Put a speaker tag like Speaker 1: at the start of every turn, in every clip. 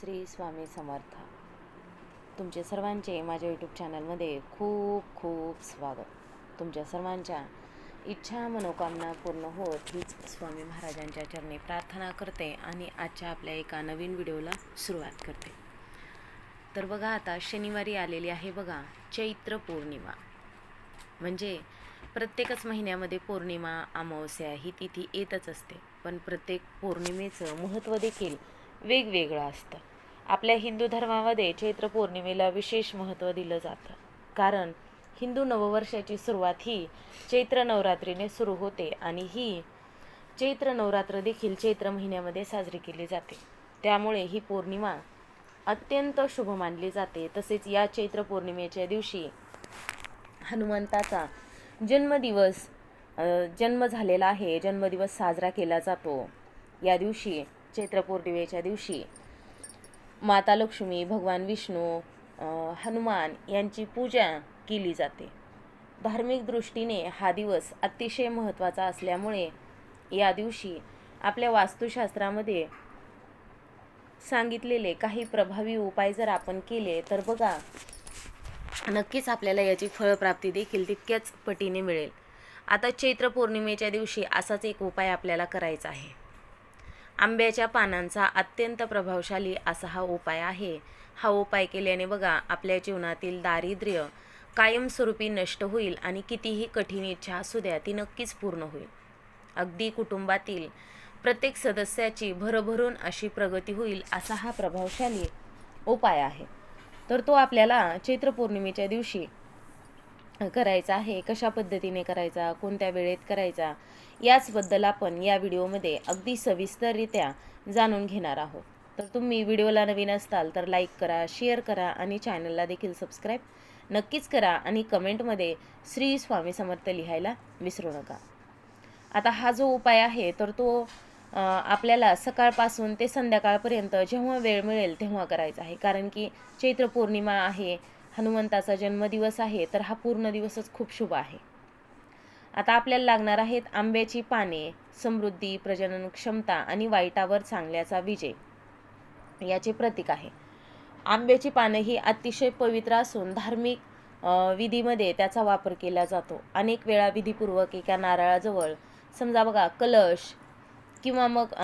Speaker 1: श्री स्वामी समर्थ. तुमचे सर्वांचे माझ्या यूट्यूब चॅनलमध्ये खूप खूप स्वागत. तुमच्या सर्वांच्या इच्छा मनोकामना पूर्ण होत हीच स्वामी महाराजांच्या चरणी प्रार्थना करते आणि आजच्या आपल्या एका नवीन व्हिडिओला सुरुवात करते. तर बघा आता शनिवारी आलेली आहे बघा चैत्र पौर्णिमा. म्हणजे प्रत्येकच महिन्यामध्ये पौर्णिमा अमावस्या ही तिथी येतच असते. पण प्रत्येक पौर्णिमेचं महत्त्व देखील वेगवेगळं असतं. आपल्या हिंदू धर्मामध्ये चैत्र पौर्णिमेला विशेष महत्त्व दिलं जातं. कारण हिंदू नववर्षाची सुरुवात ही चैत्र नवरात्रीने सुरू होते आणि ही चैत्र नवरात्र देखील चैत्र महिन्यामध्ये साजरी केली जाते. त्यामुळे ही पौर्णिमा अत्यंत शुभ मानली जाते. तसेच या चैत्र पौर्णिमेच्या दिवशी हनुमंताचा जन्मदिवस जन्म झालेला आहे. जन्मदिवस साजरा केला जातो. या दिवशी चैत्र पौर्णिमेच्या दिवशी माता लक्ष्मी भगवान विष्णू हनुमान यांची पूजा केली जाते. धार्मिक दृष्टीने हा दिवस अतिशय महत्त्वाचा असल्यामुळे या दिवशी आपल्या वास्तुशास्त्रामध्ये सांगितलेले काही प्रभावी उपाय जर आपण केले तर बघा नक्कीच आपल्याला याची फळप्राप्ती देखील तितक्याच पटीने मिळेल. आता चैत्र पौर्णिमेच्या दिवशी असाच एक उपाय आपल्याला करायचा आहे. आंब्याच्या पानांचा अत्यंत प्रभावशाली असा हा उपाय आहे. हा उपाय केल्याने बघा आपल्या जीवनातील दारिद्र्य कायमस्वरूपी नष्ट होईल आणि कितीही कठीण इच्छा असू द्या ती नक्कीच पूर्ण होईल. अगदी कुटुंबातील प्रत्येक सदस्याची भरभरून अशी प्रगती होईल असा हा प्रभावशाली उपाय आहे. तर तो आपल्याला चैत्र पौर्णिमेच्या दिवशी करायचा आहे कशा पद्धतीने करायचा कोणत्या वेळेत करायचा याचबद्दल आपण या व्हिडिओमध्ये अगदी सविस्तररित्या जाणून घेणार आहोत. तर तुम्ही व्हिडिओला नवीन असताल तर लाईक करा शेअर करा आणि चॅनलला देखील सबस्क्राईब नक्कीच करा आणि कमेंटमध्ये श्री स्वामी समर्थ लिहायला विसरू नका. आता हा जो उपाय आहे तर तो आपल्याला सकाळपासून ते संध्याकाळपर्यंत जेव्हा वेळ मिळेल तेव्हा करायचा आहे. कारण की चैत्र पौर्णिमा आहे हनुमंताचा जन्मदिवस आहे तर हा पूर्ण दिवसच खूप शुभ आहे. आता आपल्याला लागणार आहेत आंब्याची पाने समृद्धी प्रजनन क्षमता आणि वाईटावर चांगल्याचा विजय. याचे प्रतीक आहे. आंब्याची पानं ही अतिशय पवित्र असून धार्मिक विधीमध्ये त्याचा वापर केला जातो. अनेक वेळा विधीपूर्वक एका नारळाजवळ समजा बघा कलश किंवा मग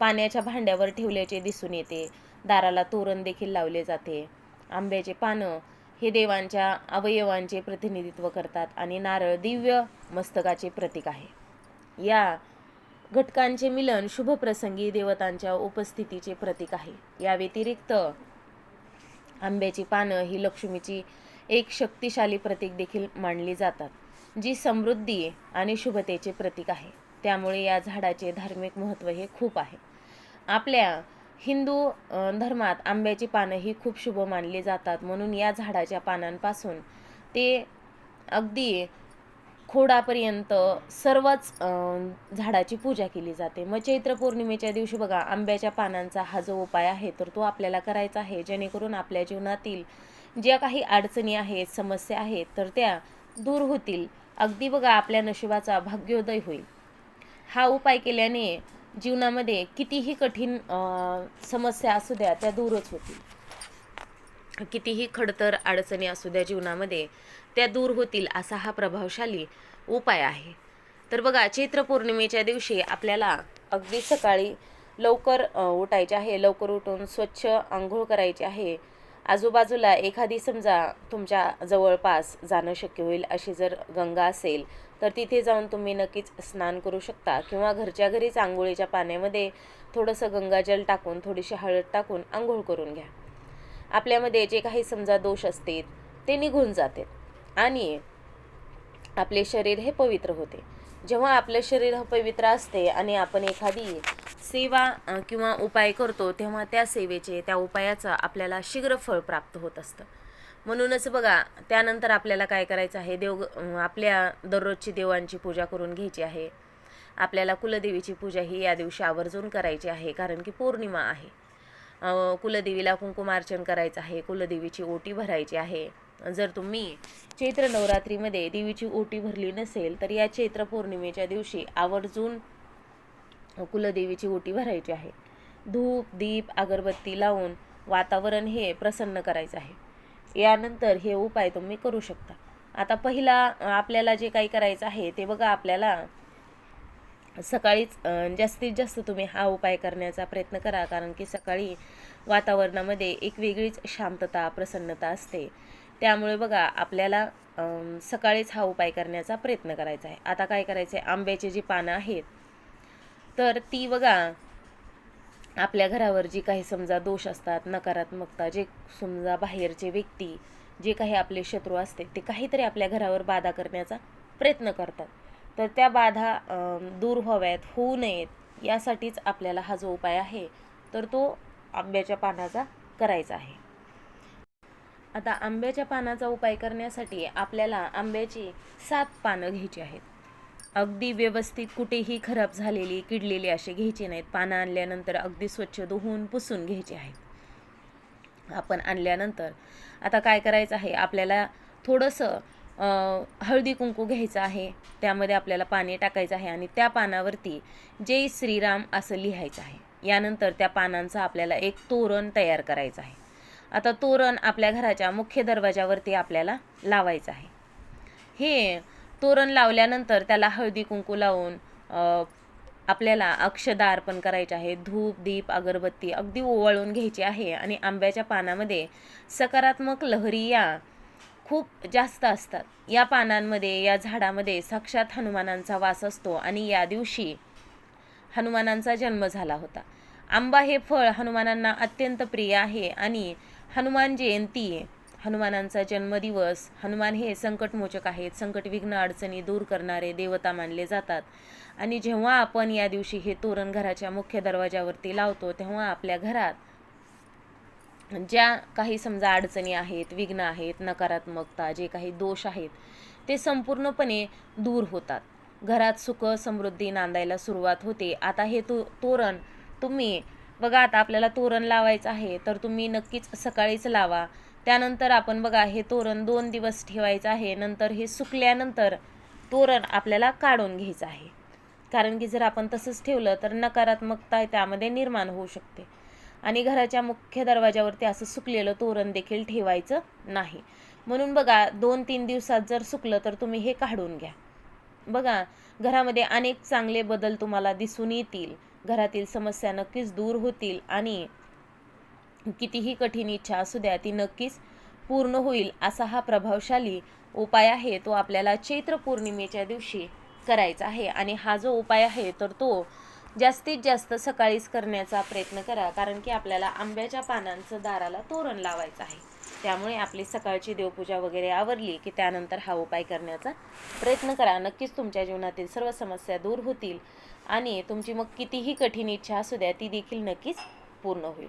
Speaker 1: पाण्याच्या भांड्यावर ठेवल्याचे दिसून येते. दाराला तोरण देखील लावले जाते. आंब्याचे पानं हे देवांच्या अवयवांचे प्रतिनिधित्व करतात आणि नारळ दिव्य मस्तकाचे प्रतीक आहे. या घटकांचे मिलन शुभ प्रसंगी देवतांच्या उपस्थितीचे प्रतीक आहे. या व्यतिरिक्त आंब्याची पानं ही लक्ष्मीची एक शक्तिशाली प्रतीक देखील मानली जातात जी समृद्धी आणि शुभतेचे प्रतीक आहे. त्यामुळे या झाडाचे धार्मिक महत्त्व हे खूप आहे. आपल्या हिंदू धर्मात आंब्याची पानं ही खूप शुभ मानली जातात. म्हणून या झाडाच्या पानांपासून ते अगदी खोडापर्यंत सर्वच झाडाची पूजा केली जाते. मग चैत्र पौर्णिमेच्या दिवशी बघा आंब्याच्या पानांचा हा जो उपाय आहे तर तो आपल्याला करायचा आहे. जेणेकरून आपल्या जीवनातील ज्या काही अडचणी आहेत समस्या आहेत तर त्या दूर होतील. अगदी बघा आपल्या नशिबाचा भाग्योदय होईल. हा उपाय केल्याने जीवनामध्ये कितीही कठीण समस्या असू द्या त्या दूरच होतील. कितीही खडतर अडचणी असू द्या जीवनामध्ये त्या दूर होतील असा हा प्रभावशाली उपाय आहे. तर बघा चैत्र पौर्णिमेच्या दिवशी आपल्याला अगदी सकाळी लवकर उठायचे आहे. लवकर उठून स्वच्छ आंघोळ करायची आहे. आजूबाजूला एखादी समजा तुमच्या जवळपास जाणं शक्य होईल अशी जर गंगा असेल तर तिथे जाऊन तुम्ही नक्कीच स्नान करू शकता. किंवा घरच्या घरीच आंघोळीच्या पाण्यामध्ये थोडंसं गंगाजल टाकून थोडीशी हळद टाकून आंघोळ करून घ्या. आपल्यामध्ये जे काही समजा दोष असतील ते निघून जाते. आणि आपले शरीर हे पवित्र होते. जेव्हा आपलं शरीर पवित्र असते आणि आपण एखादी सेवा किंवा उपाय करतो तेव्हा त्या सेवेचे त्या उपायाचं आपल्याला शीघ्र फळ प्राप्त होत असतं. म्हणूनच बघा त्यानंतर आपल्याला काय करायचं आहे? देव आपल्या दररोजची देवांची पूजा करून घ्यायची आहे. आपल्याला कुलदेवीची पूजा ही या दिवशी आवर्जून करायची आहे कारण की पौर्णिमा आहे. कुलदेवीला कुंकुमार्चन करायचं आहे कुलदेवीची ओटी भरायची आहे. जर तुम्ही चैत्र नवरात्रीमध्ये देवीची ओटी भरली नसेल तर या चैत्र पौर्णिमेच्या दिवशी आवर्जून कुलदेवीची ओटी भरायची आहे. धूप दीप अगरबत्ती लावून वातावरण हे प्रसन्न करायचं आहे. यानंतर हे उपाय तुम्ही करू शकता. आता पहिला आपल्याला जे काही करायचं आहे ते बघा आपल्याला. सकाळीच जास्तीत जास्त तुम्ही हा उपाय करण्याचा प्रयत्न करा कारण की सकाळी वातावरणामध्ये एक वेगळीच शांतता प्रसन्नता असते. त्यामुळे बघा आपल्याला सकाळीच हा उपाय करण्याचा प्रयत्न करायचा आहे. आता काय करायचं आहे आंब्याचे जी पानं आहेत तर ती बघा आपल्या घरावर जी काही समजा दोष असतात नकारात्मकता जे समजा बाहेरचे व्यक्ती जे काही आपले शत्रू असते ते काहीतरी आपल्या घरावर बाधा करण्याचा प्रयत्न करतात. तर त्या बाधा दूर व्हाव्यात होऊ नयेत यासाठीच आपल्याला हा जो उपाय आहे तर तो आंब्याच्या पानाचा करायचा आहे. आता आंब्याच्या पानाचा उपाय करण्यासाठी आपल्याला आंब्याची सात पानं घ्यायची आहेत. अगदी व्यवस्थित कुठेही खराब झालेली किडलेली असे घ्यायचे नाहीत. पानं आणल्यानंतर अगदी स्वच्छ धुवून पुसून घ्यायचे आहेत. आपण आणल्यानंतर आता काय करायचं आहे? आपल्याला थोडंसं हळदी कुंकू घ्यायचं आहे. त्यामध्ये आपल्याला पाणी टाकायचं आहे आणि त्या पानावरती जय श्रीराम असं लिहायचं आहे. यानंतर त्या पानांचं आपल्याला एक तोरण तयार करायचं आहे. आता तोरण आपल्या घराच्या मुख्य दरवाजावरती आपल्याला लावायचं आहे. हे तोरण लावल्यानंतर त्याला हळदी कुंकू लावून आपल्याला अक्षदा अर्पण करायचे आहे. धूप दीप अगरबत्ती अगदी ओवाळून घ्यायची आहे. आणि आंब्याच्या पानामध्ये सकारात्मक लहरी या खूप जास्त असतात. या पानांमध्ये या झाडामध्ये साक्षात हनुमानांचा वास असतो आणि या दिवशी हनुमानांचा जन्म झाला होता. आंबा हे फळ हनुमानांना अत्यंत प्रिय आहे आणि हनुमान जयंती हनुमानांचा जन्मदिवस. हनुमान हे संकटमोचक आहेत. संकट विघ्न अडचणी दूर करणारे देवता मानले जातात. आणि जेव्हा आपण या दिवशी हे तोरण घराच्या मुख्य दरवाजावरती लावतो तेव्हा आपल्या घरात ज्या काही समजा अडचणी आहेत विघ्न आहेत नकारात्मकता जे काही दोष आहेत ते संपूर्णपणे दूर होतात. घरात सुख समृद्धी नांदायला सुरुवात होते. आता हे तो तोरण तुम्ही बघा आता आपल्याला तोरण लावायचं आहे तर तुम्ही नक्कीच सकाळीच लावा. त्यानंतर आपण बघा हे तोरण दोन दिवस ठेवायचं आहे. नंतर हे सुकल्यानंतर तोरण आपल्याला काढून घ्यायचं आहे. कारण की जर आपण तसंच ठेवलं तर नकारात्मकता त्यामध्ये निर्माण होऊ शकते. आणि घराच्या मुख्य दरवाजावरती असं सुकलेलं तोरण देखील ठेवायचं नाही. म्हणून बघा दोन तीन दिवसात जर सुकलं तर तुम्ही हे काढून घ्या. बघा घरामध्ये अनेक चांगले बदल तुम्हाला दिसून येतील. घरातील समस्या नक्कीच दूर होतील आणि कितीही कठीण इच्छा असू द्या ती नक्कीच पूर्ण होईल असा हा प्रभावशाली उपाय आहे तो आपल्याला चैत्र पौर्णिमेच्या दिवशी करायचा आहे. आणि हा जो उपाय आहे तर तो जास्तीत जास्त सकाळीच करण्याचा प्रयत्न करा कारण की आपल्याला आंब्याच्या पानांचं दाराला तोरण लावायचं आहे. त्यामुळे आपली सकाळची देवपूजा वगैरे आवरली की त्यानंतर हा उपाय करण्याचा प्रयत्न करा. नक्कीच तुमच्या जीवनातील सर्व समस्या दूर होतील आणि तुमची मग कितीही कठीण इच्छा असू द्या ती देखील नक्कीच पूर्ण होईल.